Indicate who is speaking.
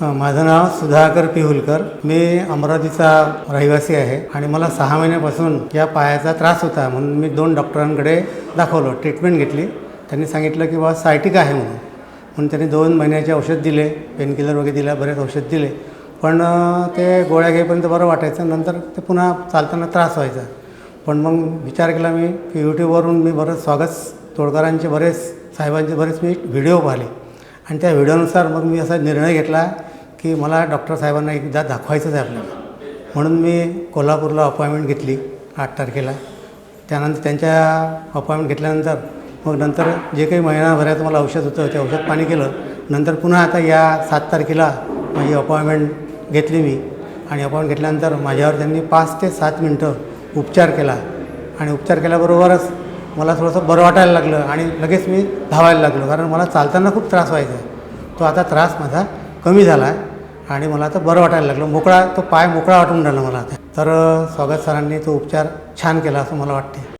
Speaker 1: माझं नाव सुधाकर पिहुलकर. मी अमरावतीचा रहिवासी आहे आणि मला सहा महिन्यापासून या पायाचा त्रास होता म्हणून मी दोन डॉक्टरांकडे दाखवलं ट्रीटमेंट घेतली. त्यांनी सांगितलं की बा सायटिक आहे म्हणून. म्हणून त्यांनी दोन महिन्याचे औषध दिले पेनकिलर वगैरे दिला बरेच औषध दिले. पण ते गोळ्या घेईपर्यंत बरं वाटायचं नंतर ते पुन्हा चालताना त्रास व्हायचा. पण मग विचार केला मी की यूट्यूबवरून मी बरंच स्वागत तोडकरांचे बरेच साहेबांचे बरेच मी व्हिडिओ पाहिले. आणि त्या व्हिडिओनुसार मग मी असा निर्णय घेतला की मला डॉक्टर साहेबांना एकदा दाखवायचंच आहे आपल्याला. म्हणून मी कोल्हापूरला अपॉइंटमेंट घेतली आठ तारखेला. त्यानंतर त्यांच्या अपॉइंटमेंट घेतल्यानंतर मग नंतर जे काही महिनाभरात मला औषध होतं ते औषध पाणी केलं. नंतर पुन्हा आता या सात तारखेला माझी अपॉइंटमेंट घेतली मी. आणि अपॉइंटमेंट घेतल्यानंतर माझ्यावर त्यांनी पाच ते सात मिनटं उपचार केला. आणि उपचार केल्याबरोबरच मला थोडंसं बरं वाटायला लागलं आणि लगेच मी धावायला लागलो कारण मला चालताना खूप त्रास व्हायचा. तो आता त्रास माझा कमी झाला आहे आणि मला आता बरं वाटायला लागलं. मोकळा तो पाय मोकळा वाटून राहिला मला आता. तर स्वागत सरांनी तो उपचार छान केला असं मला वाटते